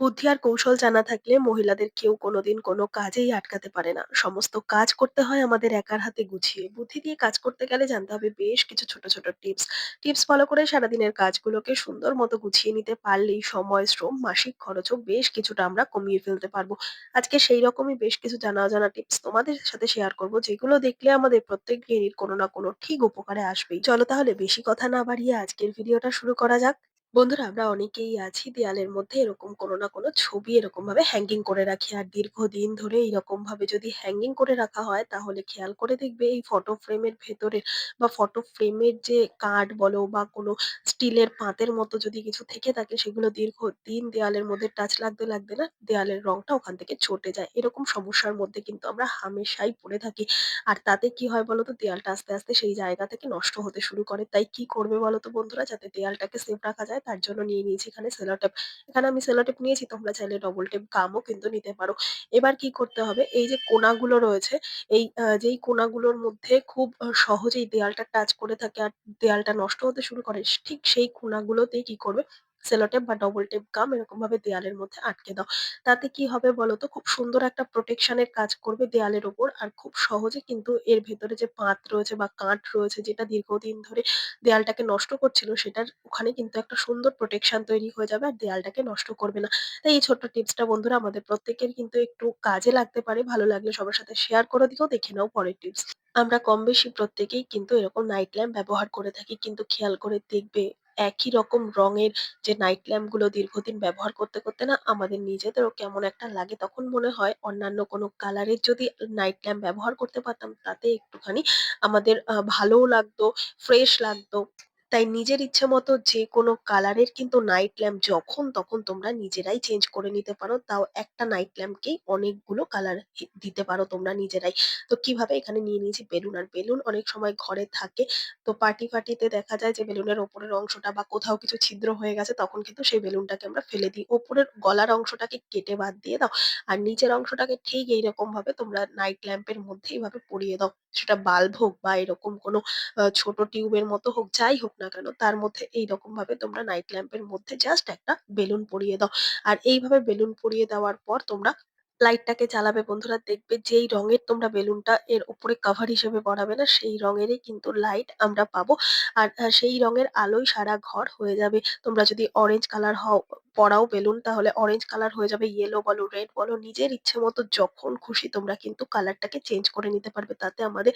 বুদ্ধি আর কৌশল জানা থাকলে মহিলাদের কেউ কোনোদিন কোনো কাজেই আটকাতে পারে না। সমস্ত কাজ করতে হয় আমাদের একার হাতে গুছিয়ে। বুদ্ধি দিয়ে কাজ করতে গেলে জানতে হবে বেশ কিছু ছোট, ছোট টিপস। টিপস ফলো করে সারাদিনের কাজগুলোকে সুন্দর মতো গুছিয়ে নিতে পারলেই সময়, শ্রম, মাসিক খরচও বেশ কিছুটা আমরা কমিয়ে ফেলতে পারব। আজকে সেই রকমই বেশ কিছু জানা অজানা টিপস তোমাদের সাথে শেয়ার করব, যেগুলো দেখলে আমাদের প্রত্যেক গৃহিণীর কোনো না কোনো ঠিক উপকারে আসবেই। চলো তাহলে বেশি কথা না বাড়িয়ে আজকের ভিডিওটা শুরু করা যাক। বন্ধুরা, আমরা অনেকেই আছি দেয়ালের মধ্যে এরকম কোনো না কোনো ছবি এরকম ভাবে হ্যাঙ্গিং করে রাখি। আর দীর্ঘদিন ধরে এইরকম ভাবে যদি হ্যাঙ্গিং করে রাখা হয়, তাহলে খেয়াল করে দেখবে এই ফটো ফ্রেমের ভেতরে বা ফটো ফ্রেমের যে কাঠ বলো বা কোনো স্টিলের পাতের মতো যদি কিছু থেকে থাকে, সেগুলো দীর্ঘদিন দেয়ালের মধ্যে টাচ লাগতে লাগতে না দেয়ালের রংটা ওখান থেকে চটে যায়। এরকম সমস্যার মধ্যে কিন্তু আমরা হামেশাই পড়ে থাকি। আর তাতে কি হয় বলতো, দেয়ালটা আস্তে আস্তে সেই জায়গা থেকে নষ্ট হতে শুরু করে। তাই কি করবে বলতো বন্ধুরা, যাতে দেয়ালটাকে সেফ রাখা যায় তার জন্য নিয়ে নিয়েছি এখানে সেলোটেপ এখানে আমি সেলোটেপ নিয়েছি, তোমরা চাইলে ডবল টেপ গামও কিন্তু নিতে পারো। এবার কি করতে হবে, এই যে কোনাগুলো রয়েছে, এই যেই কোনাগুলোর মধ্যে খুব সহজেই দেয়ালটা টাচ করে থাকে আর দেয়ালটা নষ্ট হতে শুরু করে, ঠিক সেই কোনাগুলোতেই কি করবে সেলো টেপ বা ডবল টেপ গাম এরকম ভাবে দেয়ালের মধ্যে আটকে দাও। তাতে কি হবে বলতো? খুব সুন্দর একটা প্রোটেকশনের কাজ করবে দেয়ালের ওপর আর খুব সহজে কিন্তু এর ভেতরে যে পাত রয়েছে বা কাঠ রয়েছে যেটা দীর্ঘদিন ধরে দেয়ালটাকে নষ্ট করছিল সেটার ওখানে কিন্তু একটা সুন্দর প্রোটেকশন তৈরি হয়ে যাবে আর দেয়ালটাকে নষ্ট করবে না। তাই এই ছোট্ট টিপসটা বন্ধুরা আমাদের প্রত্যেকের কিন্তু একটু কাজে লাগতে পারে। ভালো লাগলে সবার সাথে শেয়ার করে দিও, দেখে নাও পরের টিপস আমরা কম বেশি প্রত্যেকেই কিন্তু এরকম নাইট ল্যাম্প ব্যবহার করে থাকি, কিন্তু খেয়াল করে দেখবে একই রকম রঙের যে নাইট ল্যাম্পগুলো দীর্ঘদিন ব্যবহার করতে করতে না আমাদের নিজেদেরও কেমন একটা লাগে তখন মনে হয় অন্যান্য কোনো কালারের যদি নাইট ল্যাম্প ব্যবহার করতে পারতাম তাতে একটুখানি আমাদের ভালোও লাগতো ফ্রেশ লাগতো। তাই নিজের ইচ্ছে মতো যেকোনো কালারের কিন্তু নাইট ল্যাম্প যখন তখন তোমরা নিজেরাই চেঞ্জ করে নিতে পারো। তাও একটা নাইট ল্যাম্পকেই অনেকগুলো কালার দিতে পারো তোমরা নিজেরাই। তো কীভাবে? এখানে নিয়ে নিয়েছি বেলুন। আর বেলুন অনেক সময় ঘরে থাকে। তো পার্টি ফার্টিতে দেখা যায় যে বেলুনের ওপরের অংশটা বা কোথাও কিছু ছিদ্র হয়ে গেছে তখন কিন্তু সেই বেলুনটাকে আমরা ফেলে দিই। ওপরের গলার অংশটাকে কেটে বাদ দিয়ে দাও। আর নিচের অংশটাকে ঠিক এইরকম ভাবে তোমরা নাইট ল্যাম্পের মধ্যে এইভাবে পরিয়ে দাও। সেটা বাল্ব হোক বা এরকম কোনো ছোট টিউবের মতো হোক, যাই হোক না কেন, তার মধ্যে এইরকম ভাবে তোমরা নাইট ল্যাম্পের মধ্যে জাস্ট একটা বেলুন পরিয়ে দাও। আর এইভাবে বেলুন পরিয়ে দেওয়ার পর তোমরা লাইটটাকে চালাবে বন্ধুরা দেখবে যেই রঙের তোমরা বেলুনটা এর উপরে কাভার হিসেবে পড়াবে না, সেই রঙেরই কিন্তু লাইট আমরা পাবো। আর সেই রঙের আলোয় সারা ঘর হয়ে যাবে। তোমরা যদি অরেঞ্জ কালার হও পড়াও বেলুন তাহলে অরেঞ্জ কালার হয়ে যাবে। ইয়েলো বলো, রেড বলো নিজের ইচ্ছে মতো যখন খুশি তোমরা কিন্তু কালারটাকে চেঞ্জ করে নিতে পারবে। তাতে আমাদের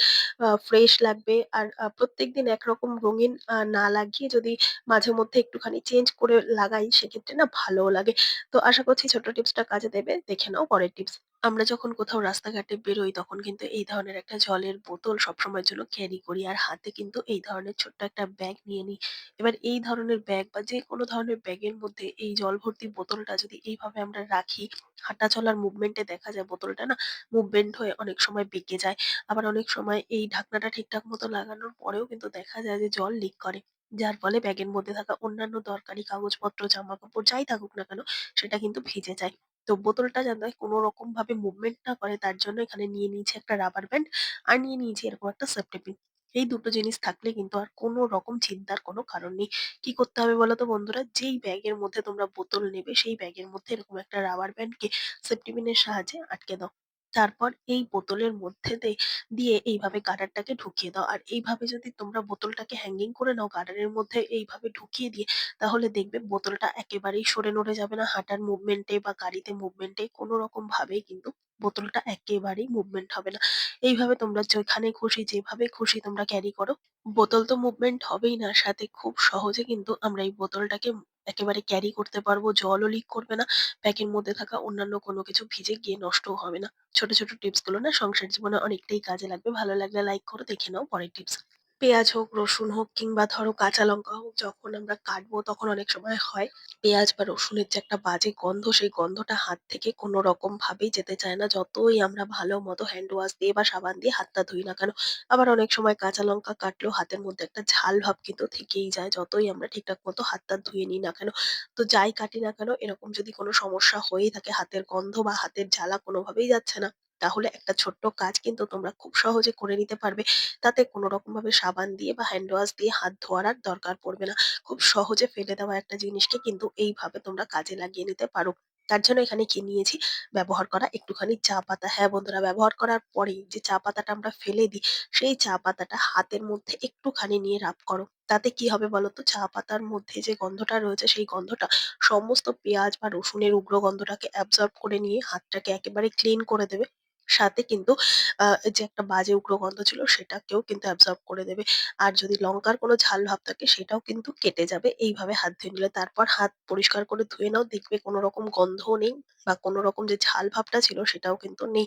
ফ্রেশ লাগবে আর প্রত্যেক দিন একরকম রঙিন না লাগিয়ে যদি মাঝে মধ্যে একটুখানি চেঞ্জ করে লাগাই সেক্ষেত্রে না ভালোও লাগে। তো আশা করছি ছোট্ট টিপসটা কাজে দেবে। দেখে নাও পরের টিপস। আমরা যখন কোথাও রাস্তাঘাটে বেরোই তখন কিন্তু এই ধরনের একটা জলের বোতল সবসময়ের জন্য ক্যারি করি। আর হাতে কিন্তু এই ধরনের ছোট্ট একটা ব্যাগ নিয়ে নিই। এবার এই ধরনের ব্যাগ বা যেকোনো ধরনের ব্যাগের মধ্যে এই জল ভর্তি বোতলটা যদি এইভাবে আমরা রাখি, হাঁটা চলার মুভমেন্ট দেখা যায় বোতলটা না মুভমেন্ট হয়ে অনেক সময় বেঁকে যায়। আবার অনেক সময় এই ঢাকনাটা ঠিকঠাক মতো লাগানোর পরেও কিন্তু দেখা যায় যে জল লিক করে। যার ফলে ব্যাগের মধ্যে থাকা অন্যান্য দরকারি কাগজপত্র, জামা কাপড় যাই থাকুক না কেন সেটা কিন্তু ভিজে যায়। তো বোতলটা যাতে কোনো রকম ভাবে মুভমেন্ট না করে, তার জন্য এখানে নিয়ে নিয়েছে একটা রাবার ব্যান্ড আর নিয়ে নিয়েছে এরকম একটা সেফটি পিন। এই দুটো জিনিস থাকলে কিন্তু আর কোনো রকম চিন্তার কোনো কারণ নেই। কি করতে হবে বলো তো বন্ধুরা? যেই ব্যাগের মধ্যে তোমরা বোতল নেবে, সেই ব্যাগের মধ্যে এরকম একটা রাবার ব্যান্ডকে সেফটি পিনের সাহায্যে আটকে দাও। তারপর এই বোতলের মধ্যে দে, দিয়ে এইভাবে গার্ডারটাকে ঢুকিয়ে দাও। আর এইভাবে যদি তোমরা বোতলটাকে হ্যাঙ্গিং করে নাও গার্ডারের মধ্যে এইভাবে ঢুকিয়ে দিয়ে, তাহলে দেখবে বোতলটা একেবারেই সরে নড়ে যাবে না হাঁটার মুভমেন্ট বা গাড়িতে মুভমেন্ট কোনো রকম ভাবেই কিন্তু বোতলটা একেবারেই মুভমেন্ট হবে না। এইভাবে তোমরা যেখানে খুশি, যেভাবে খুশি তোমরা ক্যারি করো। বোতল তো মুভমেন্ট হবেই না সাথে খুব সহজে কিন্তু আমরা এই বোতলটাকে একেবারে ক্যারি করতে পারব। জলও লিক করবে না। প্যাকের মধ্যে থাকা অন্যান্য কোনো কিছু ভিজে গিয়ে নষ্টও হবে না। ছোট, ছোট টিপসগুলো না সংসার জীবনে অনেকটাই কাজে লাগবে। ভালো লাগলে লাইক করো। দেখে নাও পরের টিপস। পেঁয়াজ হোক, রসুন হোক কিংবা ধরো কাঁচা লঙ্কা হোক যখন আমরা কাটবো তখন অনেক সময় হয় পেঁয়াজ বা রসুনের যে একটা বাজে গন্ধ সেই গন্ধটা হাত থেকে কোনো রকম ভাবেই যেতে চায় না। যতই আমরা ভালো মতো হ্যান্ড ওয়াশ দিয়ে বা সাবান দিয়ে হাতটা ধুই না কেন। আবার অনেক সময় কাঁচা লঙ্কা কাটলেও হাতের মধ্যে একটা ঝাল ভাব কিন্তু থেকেই যায়। যতই আমরা ঠিকঠাক মতো হাতটা ধুয়ে নিই না কেন। তো যাই কাটি না কেন এরকম যদি কোনো সমস্যা হয়েই থাকে হাতের গন্ধ বা হাতের জ্বালা কোনোভাবেই যাচ্ছে না, তাহলে একটা ছোট্ট কাজ কিন্তু তোমরা খুব সহজে করে নিতে পারবে। তাতে কোনো রকমভাবে সাবান দিয়ে বা হ্যান্ড ওয়াশ দিয়ে হাত ধোয়ার আর দরকার পড়বে না। খুব সহজে ফেলে দেওয়া একটা জিনিসকে কিন্তু এইভাবে তোমরা কাজে লাগিয়ে নিতে পারো। তার জন্য এখানে কি নিয়েছি ব্যবহার করা একটুখানি চা পাতা। হ্যাঁ, বন্ধুরা ব্যবহার করার পরেই যে চা পাতাটা আমরা ফেলে দিই, সেই চা পাতাটা হাতের মধ্যে একটুখানি নিয়ে রাব করো। তাতে কি হবে বলতো? চা পাতার মধ্যে যে গন্ধটা রয়েছে সেই গন্ধটা সমস্ত পেঁয়াজ বা রসুনের উগ্র গন্ধটাকে অ্যাবজর্ব করে নিয়ে হাতটাকে একেবারে ক্লিন করে দেবে। সাথে কিন্তু যে একটা বাজে উগ্র গন্ধ ছিল সেটাকেও কিন্তু অ্যাবজর্ব করে দেবে। আর যদি লঙ্কার কোনো ঝাল ভাব থাকে সেটাও কিন্তু কেটে যাবে এইভাবে হাত ধুয়ে নিলে। তারপর হাত পরিষ্কার করে ধুয়ে নাও দেখবে কোনো রকম গন্ধও নেই বা কোনো রকম যে ঝাল ভাবটা ছিল সেটাও কিন্তু নেই।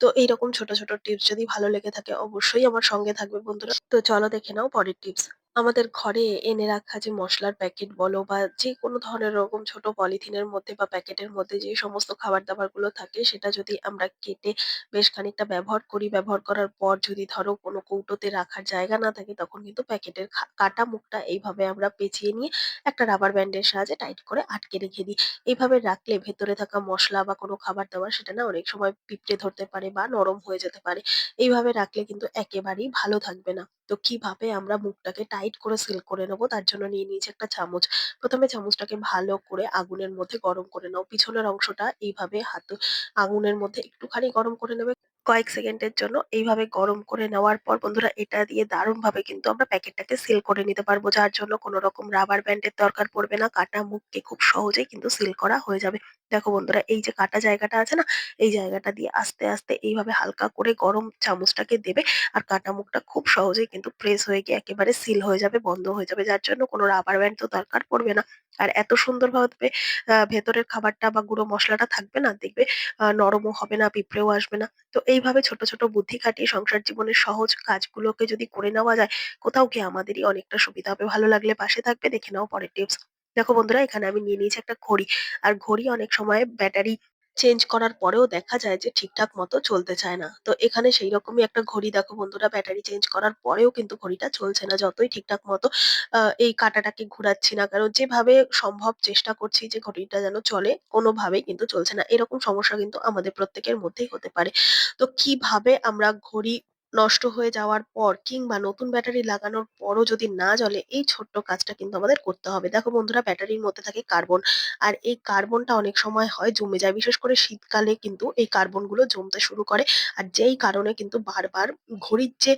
তো এইরকম ছোট, ছোট টিপস যদি ভালো লেগে থাকে অবশ্যই আমার সঙ্গে থাকবে বন্ধুরা। তো চলো দেখে নাও পরের টিপস। আমাদের ঘরে এনে রাখা যে মশলার প্যাকেট বলো বা যেকোনো ধরনের ওরকম ছোট পলিথিনের মধ্যে বা প্যাকেটের মধ্যে যে সমস্ত খাবার-দাবারগুলো থাকে সেটা যদি আমরা কেটে বেশ খানিকটা ব্যবহার করি, ব্যবহার করার পর যদি ধরো কোনো কৌটোতে রাখার জায়গা না থাকে তখন কিন্তু প্যাকেটের কাটা মুখটা এইভাবে আমরা পেঁচিয়ে নিয়ে একটা রাবার ব্যান্ডের সাহায্যে টাইট করে আটকে রেখে দিই। এইভাবে রাখলে ভেতরে থাকা মশলা বা কোনো খাবার-দাবার সেটা না অনেক সময় পিঁপড়ে ধরতে পারে বা নরম হয়ে যেতে পারে। এইভাবে রাখলে কিন্তু একেবারেই ভালো থাকবে না। তো কীভাবে আমরা মুখটাকে টাইট করে সিল করে নেব, তার জন্য নিয়ে নিয়েছি একটা চামচ। প্রথমে চামচটাকে ভালো করে আগুনের মধ্যে গরম করে নাও। পিছনের অংশটা এইভাবে হাত আগুনের মধ্যে একটুখানি গরম করে নেবে কয়েক সেকেন্ডের জন্য। এইভাবে গরম করে নেওয়ার পর বন্ধুরা, এটা দিয়ে দারুণভাবে কিন্তু আমরা প্যাকেটটাকে সিল করে নিতে পারব। যার জন্য কোনো রকম রাবার ব্যান্ডের দরকার পড়বে না। কাটা মুখকে খুব সহজেই কিন্তু সিল করা হয়ে যাবে। দেখো বন্ধুরা এই যে কাটা জায়গাটা আছে না? এই জায়গাটা দিয়ে আস্তে, আস্তে এইভাবে হালকা করে গরম চামচটাকে দেবে আর কাটা মুখটা খুব সহজেই কিন্তু প্রেস হয়ে গিয়ে একেবারে সিল হয়ে যাবে, বন্ধ হয়ে যাবে। যার জন্য কোনো রাবার ব্যান্ড তো দরকার পড়বে না। আর এত সুন্দরভাবে ভেতরের খাবারটা বা গুঁড়ো মশলাটা থাকবে না, দেখবে নরমও হবে না, পিঁপড়েও আসবে না। তো এইভাবে ছোট, ছোট বুদ্ধি খাটিয়ে সংসার জীবনের সহজ কাজগুলোকে যদি করে নেওয়া যায়, কোথাও গিয়ে আমাদেরই অনেকটা সুবিধা হবে। ভালো লাগলে পাশে থাকবে। দেখে নাও পরের টিপস। দেখো বন্ধুরা এখানে আমি নিয়ে নিয়েছি একটা ঘড়ি। আর ঘড়ি অনেক সময় ব্যাটারি চেঞ্জ করার পরেও দেখা যায় যে ঠিকঠাক মতো চলতে চায় না। তো এখানে সেইরকমই একটা ঘড়ি দেখো বন্ধুরা ব্যাটারি চেঞ্জ করার পরেও কিন্তু ঘড়িটা চলছে না। যতই ঠিকঠাক মতো এই কাঁটাটাকে ঘুরাচ্ছি না কারণ যেভাবে সম্ভব চেষ্টা করছি যে ঘড়িটা যেন চলে, কোনোভাবেই কিন্তু চলছে না। এরকম সমস্যা কিন্তু আমাদের প্রত্যেকের মধ্যেই হতে পারে। তো কীভাবে আমরা ঘড়ি নষ্ট হয়ে যাওয়ার পর কিংবা নতুন ব্যাটারি লাগানোর পরও যদি না জ্বলে, এই ছোট্ট কাজটা কিন্তু আমাদের করতে হবে। দেখো বন্ধুরা ব্যাটারির মধ্যে থাকে কার্বন। আর এই কার্বনটা অনেক সময় হয় জমে যায়। বিশেষ করে শীতকালে কিন্তু এই কার্বনগুলো জমতে শুরু করে। আর যেই কারণে কিন্তু বারবার ঘড়ির যে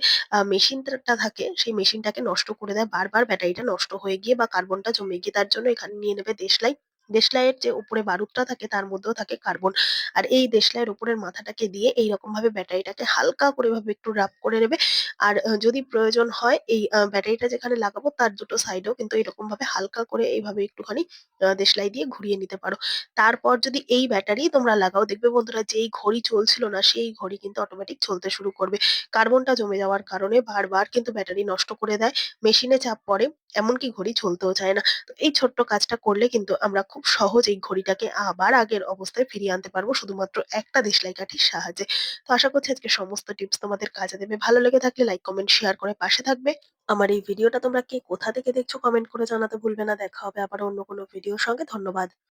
মেশিনটা থাকে সেই মেশিনটাকে নষ্ট করে দেয়। বারবার ব্যাটারিটা নষ্ট হয়ে গিয়ে বা কার্বনটা জমে গিয়ে। তার জন্য এখানে নিয়ে নেবে দেশলাই। দেশলাইয়ের যে উপরে বারুদটা থাকে তার মধ্যেও থাকে কার্বন। আর এই দেশলাইয়ের উপরের মাথাটাকে দিয়ে এইরকমভাবে ব্যাটারিটাকে হালকা করে ভাবে একটু রাব করে নেবে। আর যদি প্রয়োজন হয় এই ব্যাটারিটা যেখানে লাগাবো তার দুটো সাইডেও কিন্তু এরকম ভাবে হালকা করে এইভাবে একটুখানি দেশলাই দিয়ে ঘুরিয়ে নিতে পারো। তারপর যদি এই ব্যাটারি তোমরা লাগাও দেখবে বন্ধুরা যেই ঘড়ি চলছিল না সেই ঘড়ি কিন্তু অটোমেটিক চলতে শুরু করবে। কার্বনটা জমে যাওয়ার কারণে বারবার কিন্তু ব্যাটারি নষ্ট করে দেয়। মেশিনে চাপ পড়ে, এমনকি ঘড়ি চলতেও চায় না। তো এই ছোট্ট কাজটা করলে কিন্তু আমরা খুব সহজ এই ঘড়িটাকে আবার আগের অবস্থায় ফিরিয়ে আনতে পারব শুধুমাত্র একটা দেশলাই কাঠির সাহায্যে। তো আশা করছি আজকে সমস্ত টিপস তোমাদের কাজে দেবে। ভালো লেগে থাকলে লাইক, কমেন্ট, শেয়ার করে পাশে থাকবে। আমার এই ভিডিওটা তোমরা কে কোথা থেকে দেখছ কমেন্ট করে জানাতে ভুলবে না। দেখা হবে আবার অন্য কোনো ভিডিওর সঙ্গে। ধন্যবাদ।